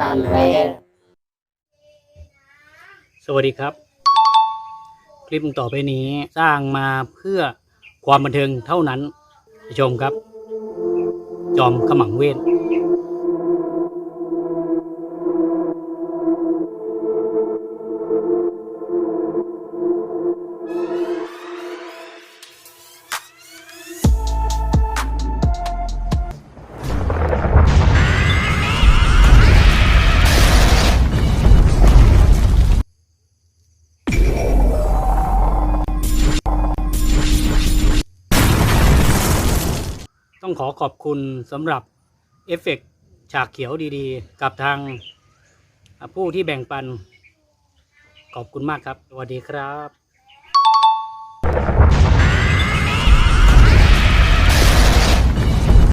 สำเรสวัสดีครับ คลิปต่อไปนี้สร้างมาเพื่อความบันเทิงเท่านั้นชมครับ จอมขมังเวท ต้องขอขอบคุณสำหรับเอฟเฟกต์ฉากเขียวดีๆ กับทางผู้ที่แบ่งปัน ขอบคุณมากครับ สวัสดีครับ